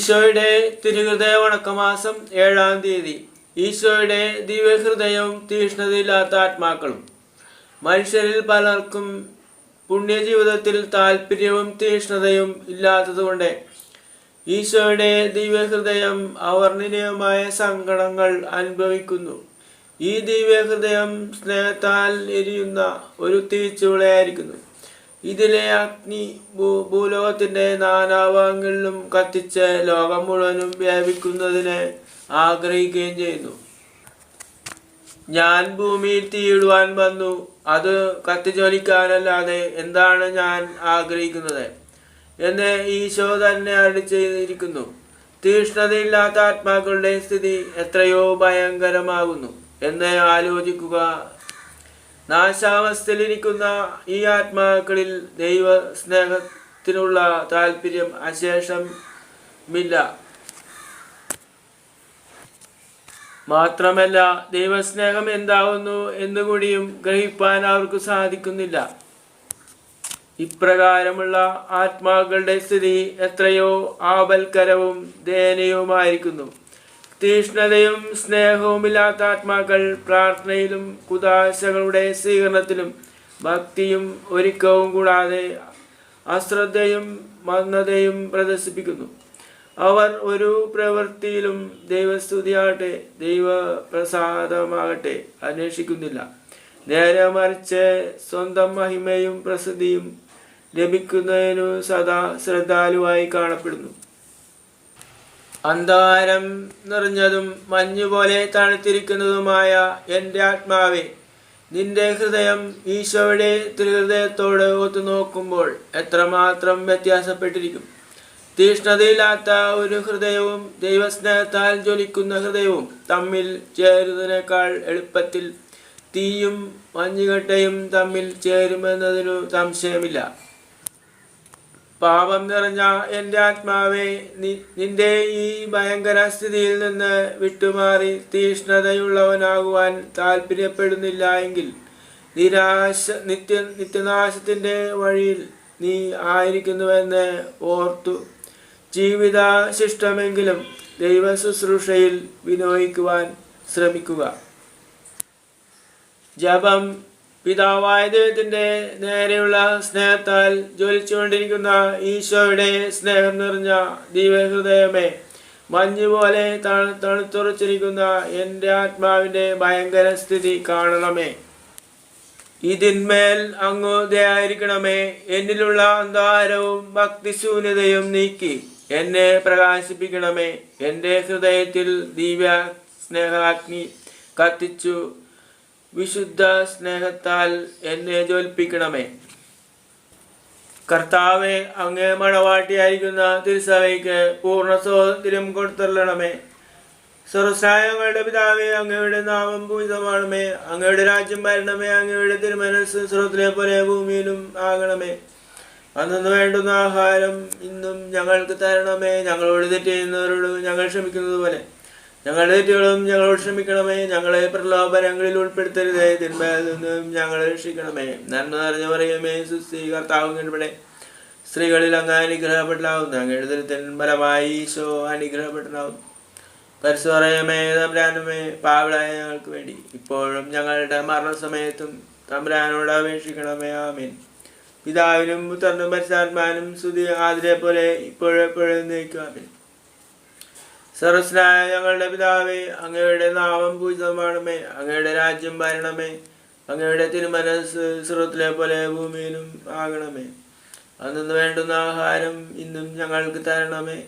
ഈശോയുടെ തിരുഹൃദയ വണക്കമാസം ഏഴാം തീയതി. ഈശോയുടെ ദിവ്യഹൃദയവും തീഷ്ണതയില്ലാത്ത ആത്മാക്കളും. മനുഷ്യരിൽ പലർക്കും പുണ്യജീവിതത്തിൽ താല്പര്യവും തീഷ്ണതയും ഇല്ലാത്തതുകൊണ്ട് ഈശോയുടെ ദിവ്യഹൃദയം അവർണനീയമായ സങ്കടങ്ങൾ അനുഭവിക്കുന്നു. ഈ ദിവ്യഹൃദയം സ്നേഹത്താൽ എരിയുന്ന ഒരു തീച്ചുളയായിരിക്കുന്നു. ഇതിലെ അഗ്നി ഭൂ ഭൂലോകത്തിന്റെ നാനാഭാഗങ്ങളിലും കത്തിച്ച് ലോകം മുഴുവനും വ്യാപിക്കുന്നതിന് ആഗ്രഹിക്കുകയും ചെയ്യുന്നു. ഞാൻ ഭൂമിയിൽ തീയിടുവാൻ വന്നു. അത് കത്തിജ്വലിക്കാനല്ലാതെ എന്താണ് ഞാൻ ആഗ്രഹിക്കുന്നത്? എന്ന് ഈശോ തന്നെ അടി ചെയ്തിരിക്കുന്നു. തീഷ്ണതയില്ലാത്ത ആത്മാക്കളുടെ സ്ഥിതി എത്രയോ ഭയങ്കരമാകുന്നു. എന്ന് ആലോചിക്കുക നാശാവസ്ഥയിലിരിക്കുന്ന ഈ ആത്മാക്കളിൽ ദൈവ സ്നേഹത്തിനുള്ള താല്പര്യം അശേഷമില്ല. മാത്രമല്ല ദൈവസ്നേഹം എന്താവുന്നു എന്നുകൂടിയും ഗ്രഹിപ്പാൻ അവർക്ക് സാധിക്കുന്നില്ല. ഇപ്രകാരമുള്ള ആത്മാക്കളുടെ സ്ഥിതി എത്രയോ ആപൽക്കരവും ദയനീയവുമായിരിക്കുന്നു. തീഷ്ണതയും സ്നേഹവുമില്ലാത്ത ആത്മാക്കൾ പ്രാർത്ഥനയിലും കുതാശകളുടെ സ്വീകരണത്തിലും ഭക്തിയും ഒരുക്കവും കൂടാതെ അശ്രദ്ധയും മന്ദതയും പ്രദർശിപ്പിക്കുന്നു. അവർ ഒരു പ്രവൃത്തിയിലും ദൈവസ്തുതിയാകട്ടെ ദൈവപ്രസാദമാകട്ടെ അന്വേഷിക്കുന്നില്ല. നേരെ മറിച്ച് സ്വന്തം മഹിമയും പ്രസിദ്ധിയും ലഭിക്കുന്നതിനു സദാ ശ്രദ്ധാലുവായി കാണപ്പെടുന്നു. അന്ധകാരം നിറഞ്ഞതും മഞ്ഞുപോലെ തണുത്തിരിക്കുന്നതുമായ എന്റെ ആത്മാവെ നിന്റെ ഹൃദയം ഈശോയുടെ തിരുഹൃദയത്തോട് ഒത്തു നോക്കുമ്പോൾ എത്രമാത്രം വ്യത്യാസപ്പെട്ടിരിക്കും. തീഷ്ണതയില്ലാത്ത ഒരു ഹൃദയവും ദൈവസ്നേഹത്താൽ ജ്വലിക്കുന്ന ഹൃദയവും തമ്മിൽ ചേരുന്നതിനേക്കാൾ എളുപ്പത്തിൽ തീയും മഞ്ഞുകട്ടയും തമ്മിൽ ചേരുമെന്നതിനു സംശയമില്ല. പാപം നിറഞ്ഞ എന്റെ ആത്മാവെ നിന്റെ ഈ ഭയങ്കര സ്ഥിതിയിൽ നിന്ന് വിട്ടുമാറി തീഷ്ണതയുള്ളവനാകുവാൻ താല്പര്യപ്പെടുന്നില്ല എങ്കിൽ നിരാശ നിത്യ നിത്യനാശത്തിന്റെ വഴിയിൽ നീ ആയിരിക്കുന്നുവെന്ന് ഓർത്തു. ജീവിത ശിഷ്ടമെങ്കിലും ദൈവ ശുശ്രൂഷയിൽ വിനിയോഗിക്കുവാൻ ശ്രമിക്കുക. ജപം പിതാവായ ദൈവത്തിന്റെ നേരെയുള്ള സ്നേഹത്താൽ ജ്വലിച്ചുകൊണ്ടിരിക്കുന്ന ഈശോയുടെ സ്നേഹം നിറഞ്ഞ ദിവ്യഹൃദയമേ മഞ്ഞുപോലെ തണു തണുത്തുറച്ചിരിക്കുന്ന എന്റെ ആത്മാവിന്റെ ഭയങ്കര സ്ഥിതി കാണണമേ. ഇതിന്മേൽ അങ്ങ് ദയായിരിക്കണമേ. എന്നിലുള്ള അന്ധകാരവും ഭക്തിശൂന്യതയും നീക്കി എന്നെ പ്രകാശിപ്പിക്കണമേ. എന്റെ ഹൃദയത്തിൽ ദിവ്യ സ്നേഹാഗ്നി കത്തിച്ചു വിശുദ്ധ സ്നേഹത്താൽ എന്നെ ജോൽപ്പിക്കണമേ കർത്താവെ അങ്ങേ മണവാട്ടിയായിരിക്കുന്ന തിരുസഭയ്ക്ക് പൂർണ സ്വാതന്ത്ര്യം കൊടുത്തള്ളണമേ സർവസായങ്ങളുടെ പിതാവെ അങ്ങയുടെ നാമം പൂജിതമാണമേ. അങ്ങയുടെ രാജ്യം ഭരണമേ അങ്ങയുടെ തിരുമനസ് സ്രോത്തിലെ പോലെ ഭൂമിയിലും ആകണമേ. അന്നു വേണ്ടുന്ന ആഹാരം ഇന്നും ഞങ്ങൾക്ക് തരണമേ. ഞങ്ങളോട് തെറ്റ് ചെയ്യുന്നവരോട് ഞങ്ങൾ ക്ഷമിക്കുന്നത് പോലെ ഞങ്ങളുടെ തെറ്റുകളും ഞങ്ങളോട് ക്ഷമിക്കണമേ. ഞങ്ങളെ പ്രലോഭനങ്ങളിൽ ഉൾപ്പെടുത്തരുതേ. തിന്മയിൽ നിന്നും ഞങ്ങളെ രക്ഷിക്കണമേ. നന്മ നിറഞ്ഞു പറയുമേ സുസ്ഥി കർത്താവും ഇവിടെ സ്ത്രീകളിൽ അങ്ങ് അനുഗ്രഹപ്പെട്ടാവുന്നു അങ്ങയുടെ ദരിദ്രൻ ഫലമായി ഈശോ അനുഗ്രഹപ്പെട്ടാവും പരിശോറയമേ തമ്പ്രാനുമേ പാവിളായ ഞങ്ങൾക്ക് വേണ്ടി ഇപ്പോഴും ഞങ്ങളുടെ മരണസമയത്തും തമ്പ്രാനോട് അപേക്ഷിക്കണമേ. ആമീൻ. പിതാവിനും പുത്രനും പരിശാത്മാനും സ്തുതി. ആതിരെ പോലെ ഇപ്പോഴെപ്പോഴും നയിക്കാമേ സർവസ്നായ ഞങ്ങളുടെ പിതാവേ അങ്ങയുടെ നാമം പൂജിതമാണമേ അങ്ങയുടെ രാജ്യം ഭരണമേ അങ്ങയുടെ തിരുമനസ് സ്രോത്തിലെ പോലെ ഭൂമിയിലും ആകണമേ. അന്നു വേണ്ടുന്ന ആഹാരം ഇന്നും ഞങ്ങൾക്ക് തരണമേ.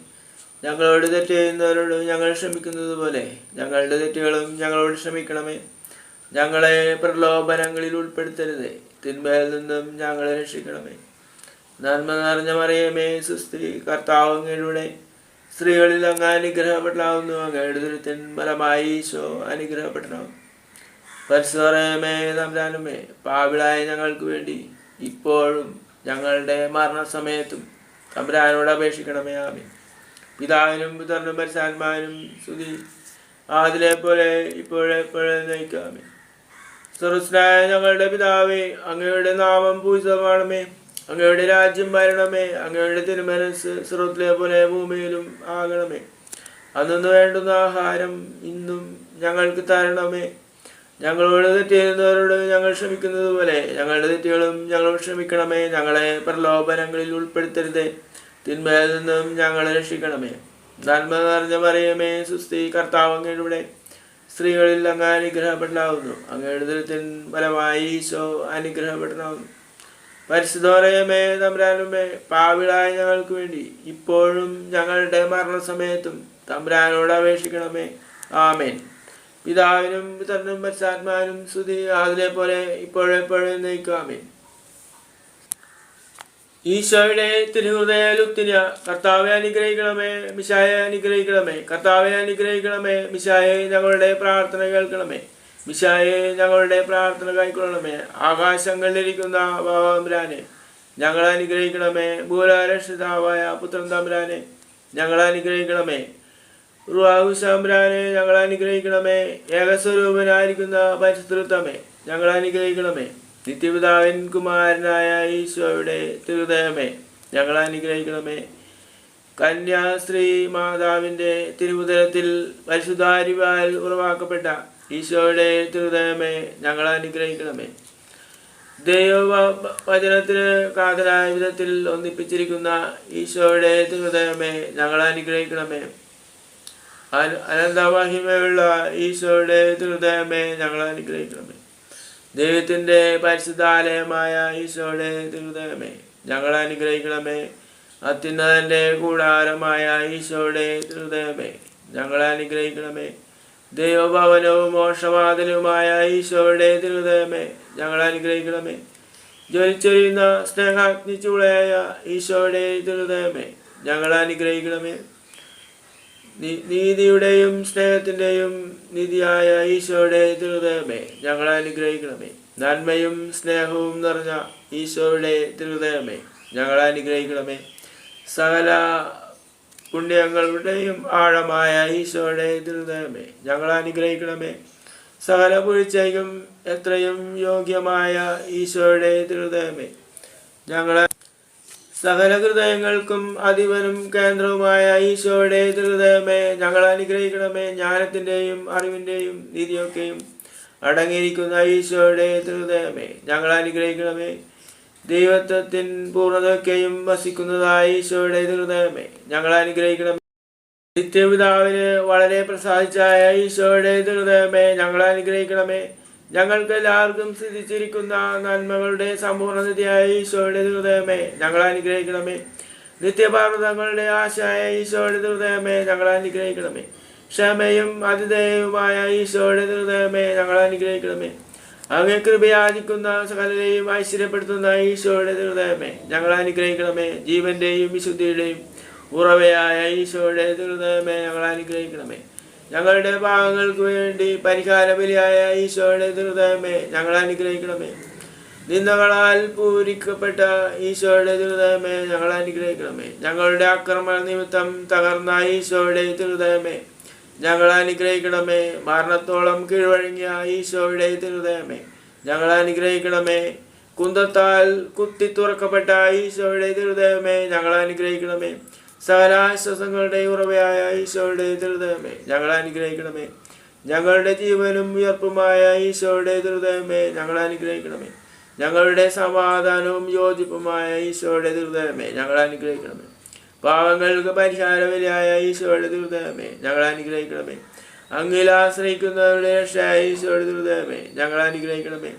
ഞങ്ങളോട് തെറ്റ് ചെയ്യുന്നവരോട് ഞങ്ങൾ ക്ഷമിക്കുന്നത് പോലെ ഞങ്ങളുടെ തെറ്റുകളും ഞങ്ങളോട് ക്ഷമിക്കണമേ. ഞങ്ങളെ പ്രലോഭനങ്ങളിൽ ഉൾപ്പെടുത്തരുത് തിന്മയിൽ നിന്നും ഞങ്ങളെ രക്ഷിക്കണമേ. നന്മ നിറഞ്ഞ മറിയമേ സുസ്ത്രീ കർത്താവ് സ്ത്രീകളിൽ അങ്ങ് അനുഗ്രഹപ്പെട്ടാവുന്നു അങ്ങയുടെ ദുരിതൻ ഫലമായി ഈശോ അനുഗ്രഹപ്പെടണം. പരിശുദ്ധമേ തമ്പുരാനുമേ പാവിളായ ഞങ്ങൾക്ക് വേണ്ടി ഇപ്പോഴും ഞങ്ങളുടെ മരണസമയത്തും തമ്പരാനോട് അപേക്ഷിക്കണമേ. ആമേ പിതാവിനും പുത്രനും പരിശാത്മാവിനും സ്തുതി. ആതിലെ പോലെ ഇപ്പോഴെപ്പോഴെ നയിക്കാമേ സുഹൃസ്നായ ഞങ്ങളുടെ പിതാവേ അങ്ങയുടെ നാമം പൂജിതമാണമേ. അങ്ങയുടെ രാജ്യം വരണമേ അങ്ങയുടെ തിരുമനസ് സ്രോത്തിലെ പോലെ ഭൂമിയിലും ആകണമേ. അന്നു വേണ്ടുന്ന ആഹാരം ഇന്നും ഞങ്ങൾക്ക് തരണമേ. ഞങ്ങളോട് തെറ്റിയിരുന്നവരോട് ഞങ്ങൾ ക്ഷമിക്കുന്നത് പോലെ ഞങ്ങളുടെ തെറ്റുകളും ഞങ്ങൾ ക്ഷമിക്കണമേ. ഞങ്ങളെ പ്രലോഭനങ്ങളിൽ ഉൾപ്പെടുത്തരുതേ. തിന്മയിൽ നിന്നും ഞങ്ങളെ രക്ഷിക്കണമേ. നന്മ നിറഞ്ഞ മറിയമേ സുസ്തി കർത്താവ് അങ്ങയുടെ സ്ത്രീകളിൽ അങ്ങ് അനുഗ്രഹപ്പെടാവുന്നു അങ്ങയുടെ ദുരിതത്തിൻ ഫലമായി ഈശോ അനുഗ്രഹപ്പെടാവുന്നു പരിശുദ്ധമേ തമ്പ്രാനുമേ പാവിളായ ഞങ്ങൾക്ക് വേണ്ടി ഇപ്പോഴും ഞങ്ങളുടെ മരണസമയത്തും തമ്പ്രാനോട് അപേക്ഷിക്കണമേ. ആമേൻ. പിതാവിനും പുത്രനും പരിശാത്മാനും സ്തുതി അതിലെ പോലെ ഇപ്പോഴെപ്പോഴും നയിക്കാമേൻ ഈശോയുടെ തിരുഹൃദയ ലുത്തിന കർത്താവെ അനുഗ്രഹിക്കണമേ മിശായെ അനുഗ്രഹിക്കണമേ കർത്താവെ അനുഗ്രഹിക്കണമേ മിശായെ ഞങ്ങളുടെ പ്രാർത്ഥന കേൾക്കണമേ. മിശായെ ഞങ്ങളുടെ പ്രാർത്ഥന കൈക്കൊള്ളണമേ. ആകാശങ്ങളിലിരിക്കുന്ന ബാബാമ്പുരാനെ ഞങ്ങളെ അനുഗ്രഹിക്കണമേ. ഭൂലാരക്ഷിതാവായ പുത്രൻ തമ്പുരാനെ ഞങ്ങളെ അനുഗ്രഹിക്കണമേ. റുവാഹുസാമ്പ്രാനെ ഞങ്ങളെ അനുഗ്രഹിക്കണമേ. ഏകസ്വരൂപനായിരിക്കുന്ന പരിശുദ്ധമേ ഞങ്ങളെ അനുഗ്രഹിക്കണമേ. നിത്യപിതാവിൻ കുമാരനായ ഈശോയുടെ തിരുദയമേ ഞങ്ങളെ അനുഗ്രഹിക്കണമേ. കന്യാസ്ത്രീ മാതാവിന്റെ തിരുമുതലത്തിൽ പരിശുദ്ധാരിവാൽ ഉറവാക്കപ്പെട്ട ഈശോയുടെ തിരുദയമേ ഞങ്ങൾ അനുഗ്രഹിക്കണമേ. ദൈവ വചനത്തിന് കാതലായ വിധത്തിൽ ഒന്നിപ്പിച്ചിരിക്കുന്ന ഈശോയുടെ തിരുദയമേ ഞങ്ങൾ അനുഗ്രഹിക്കണമേ. അനന്തവാഹിമയുള്ള ഈശോയുടെ തിരുദയമേ ഞങ്ങൾ അനുഗ്രഹിക്കണമേ. ദൈവത്തിന്റെ പരിശുദ്ധാലയമായ ഈശോയുടെ തിരുദയമേ ഞങ്ങൾ അനുഗ്രഹിക്കണമേ. അത്യുന്നതന്റെ കൂടാരമായ ഈശോയുടെ തിരുദയമേ ഞങ്ങളെ അനുഗ്രഹിക്കണമേ. ദൈവഭവനവും മോക്ഷവാതിലുമായ ഈശോയുടെ തിരുദയമേ ഞങ്ങൾ അനുഗ്രഹിക്കണമേ. ജ്വലിച്ചൊരിയുന്ന സ്നേഹാഗ്നി ചൂളയായ ഈശോയുടെ തിരുദയമേ ഞങ്ങൾ അനുഗ്രഹിക്കണമേ. നീതിയുടെയും സ്നേഹത്തിന്റെയും നിധിയായ ഈശോയുടെ തിരുദയമേ ഞങ്ങൾ അനുഗ്രഹിക്കണമേ. നന്മയും സ്നേഹവും നിറഞ്ഞ ഈശോയുടെ തിരുദയമേ ഞങ്ങൾ അനുഗ്രഹിക്കണമേ. സകല പുണ്യങ്ങളുടെയും ആഴമായ ഈശോയുടെ തിരുദയമേ ഞങ്ങൾ അനുഗ്രഹിക്കണമേ. സകല പുഴിച്ചയ്ക്കും എത്രയും യോഗ്യമായ ഈശോയുടെ തിരുദയമേ ഞങ്ങളെ സകല ഹൃദയങ്ങൾക്കും അധിപനും കേന്ദ്രവുമായ ഈശോയുടെ ഹൃദയമേ ഞങ്ങൾ അനുഗ്രഹിക്കണമേ. ജ്ഞാനത്തിന്റെയും അറിവിന്റെയും നീതിയൊക്കെയും അടങ്ങിയിരിക്കുന്ന ഈശോയുടെ ഹൃദയമേ ഞങ്ങൾ അനുഗ്രഹിക്കണമേ. ദൈവത്വത്തിൻ പൂർണതയൊക്കെയും വസിക്കുന്നതായി ഈശോയുടെ ഹൃദയമേ ഞങ്ങൾ അനുഗ്രഹിക്കണം നിത്യപിതാവിന് വളരെ പ്രസാദിച്ചായ ഈശോയുടെ ഹൃദയമേ ഞങ്ങൾ അനുഗ്രഹിക്കണമേ. ഞങ്ങൾക്ക് എല്ലാവർക്കും സ്ഥിതിച്ചിരിക്കുന്ന നന്മകളുടെ സമ്പൂർണതയായ ഈശോയുടെ ഹൃദയമേ ഞങ്ങൾ അനുഗ്രഹിക്കണമേ. നിത്യപാർവതങ്ങളുടെ ആശയായ ഈശോയുടെ ഹൃദയമേ ഞങ്ങൾ അനുഗ്രഹിക്കണമേ. ക്ഷമയും അതിഥേയവുമായ ഈശോയുടെ ഹൃദയമേ ഞങ്ങൾ അനുഗ്രഹിക്കണമേ. അങ്ങേ കൃപയാചിക്കുന്ന സകലരെയും ഐശ്വര്യപ്പെടുത്തുന്ന ഈശോയുടെ ഹൃദയമേ ഞങ്ങൾ അനുഗ്രഹിക്കണമേ. ജീവന്റെയും വിശുദ്ധിയുടെയും ഉറവയായ ഈശോയുടെ ഹൃദയമേ ഞങ്ങൾ അനുഗ്രഹിക്കണമേ. ഞങ്ങളുടെ ഭാഗങ്ങൾക്ക് വേണ്ടി പരിഹാര ബലിയായ ഈശോയുടെ ഹൃദയമേ ഞങ്ങൾ അനുഗ്രഹിക്കണമേ. നിന്ദകളാൽ പൂരിക്കപ്പെട്ട ഈശോയുടെ ഹൃദയമേ ഞങ്ങൾ അനുഗ്രഹിക്കണമേ. ഞങ്ങളുടെ ആക്രമണ നിമിത്തം തകർന്ന ഈശോയുടെ ഹൃദയമേ ഞങ്ങൾ അനുഗ്രഹിക്കണമേ. മരണത്തോളം കീഴ്വഴങ്ങിയ ഈശോയുടെ ഹൃദയമേ ഞങ്ങളെ അനുഗ്രഹിക്കണമേ. കുന്തത്താൽ കുത്തി തുറക്കപ്പെട്ട ഈശോയുടെ ഹൃദയമേ ഞങ്ങളെ അനുഗ്രഹിക്കണമേ. സകലാശ്വാസങ്ങളുടെ ഉറവയായ ഈശോയുടെ ഹൃദയമേ ഞങ്ങളെ അനുഗ്രഹിക്കണമേ. ഞങ്ങളുടെ ജീവനും ഉയർപ്പുമായ ഈശോയുടെ ഹൃദയമേ ഞങ്ങളെ അനുഗ്രഹിക്കണമേ. ഞങ്ങളുടെ സമാധാനവും യോജിപ്പുമായ ഈശോയുടെ ഹൃദയമേ ഞങ്ങളെ അനുഗ്രഹിക്കണമേ. പാവങ്ങൾക്ക് പരിഹാരവിലയായ ഈശോയുടെ ഹൃദയമേ ഞങ്ങളെ അനുഗ്രഹിക്കണമേ. അങ്ങിൽ ആശ്രയിക്കുന്നവരുടെ രക്ഷയായ ഹൃദയമേ ഞങ്ങൾ അനുഗ്രഹിക്കണമേ.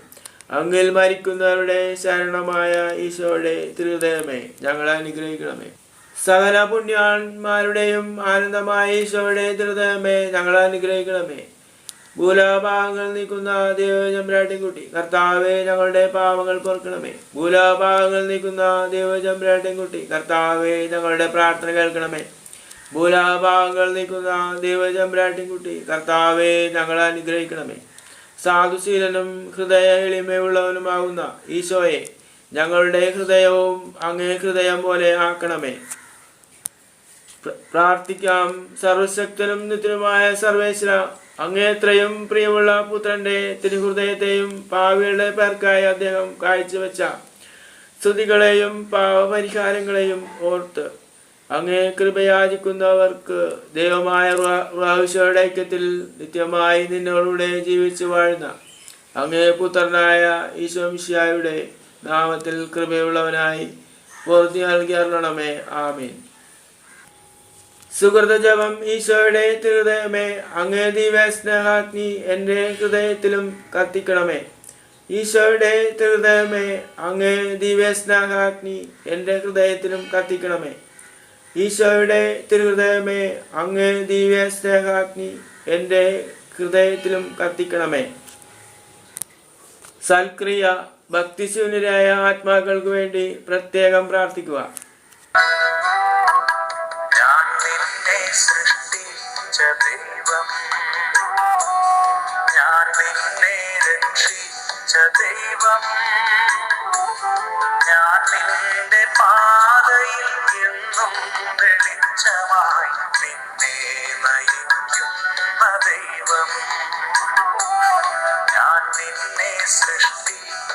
അങ്ങിൽ മരിക്കുന്നവരുടെ ശരണമായ ഈശോയുടെ ഹൃദയമേ ഞങ്ങൾ അനുഗ്രഹിക്കണമേ. സകല പുണ്യാന്മാരുടെയും ആനന്ദമായ ഈശോയുടെ ഹൃദയമേ ഞങ്ങൾ അനുഗ്രഹിക്കണമേ. ഭൂലാഭാഗങ്ങൾ നീക്കുന്ന ദേവചമ്പ്രാട്ടിൻകുട്ടി കർത്താവെ ഞങ്ങളുടെ പാവങ്ങൾ പൊറുക്കണമേ. ഭൂലാഭാഗങ്ങൾ നീക്കുന്ന ദേവചമ്പ്രാട്ടിൻകുട്ടി കർത്താവെ ഞങ്ങളുടെ പ്രാർത്ഥന കേൾക്കണമേ. ഭൂലാഭാഗങ്ങൾ നീക്കുന്ന ദൈവചമ്പ്രാട്ടിൻകുട്ടി കർത്താവെ ഞങ്ങളെ അനുഗ്രഹിക്കണമേ. സാധുശീലനും ഹൃദയ എളിമയുള്ളവനുമാകുന്ന ഈശോയെ ഞങ്ങളുടെ ഹൃദയവും അങ്ങേ ഹൃദയം പോലെ ആക്കണമേ. പ്രാർത്ഥിക്കാം. സർവശക്തനും നിത്യനുമായ സർവേശ്വര അങ്ങേത്രയും പ്രിയമുള്ള പുത്രന്റെ തിരുഹൃദയത്തെയും പാവികളുടെ പേർക്കായി അദ്ദേഹം കാഴ്ചവെച്ച സ്തുതികളെയും പാവപരിഹാരങ്ങളെയും ഓർത്ത് അങ്ങേ കൃപയാചിക്കുന്നവർക്ക് ദൈവമായ റാഹുഷയുടെ ഐക്യത്തിൽ നിത്യമായി നിന്നോടുകൂടെ ജീവിച്ചു വാഴുന്ന അങ്ങേ പുത്രനായ ഈശ്വംശിയായുടെ നാമത്തിൽ കൃപയുള്ളവനായി പൂർത്തി നൽകി ആമീൻ. സുഹൃത ജപം ഈശോയുടെ ഹൃദയമേ അങ്ങേ ദിവ്യസ്നേഹാഗ്നി എന്റെ ഹൃദയത്തിലും കത്തിക്കണമേ. ഈശോയുടെ ഹൃദയമേ അങ്ങേ ദിവ്യസ്നേഹാഗ്നി എന്റെ ഹൃദയത്തിലും കത്തിക്കണമേ. ഈശോയുടെ തിരുഹൃദയമേ അങ്ങ് ദിവ്യ സ്നേഹാഗ്നി എന്റെ ഹൃദയത്തിലും കത്തിക്കണമേ. സൽക്രിയ ഭക്തിശൂന്യരായ ആത്മാക്കൾക്ക് വേണ്ടി പ്രത്യേകം പ്രാർത്ഥിക്കുക. ദൈവം. നിന്റെ പാതയിൽ എന്നും വെളിച്ചമായി നിന്നെ നയിക്കുന്ന ദൈവം. ഞാൻ നിന്നെ സൃഷ്ടിച്ച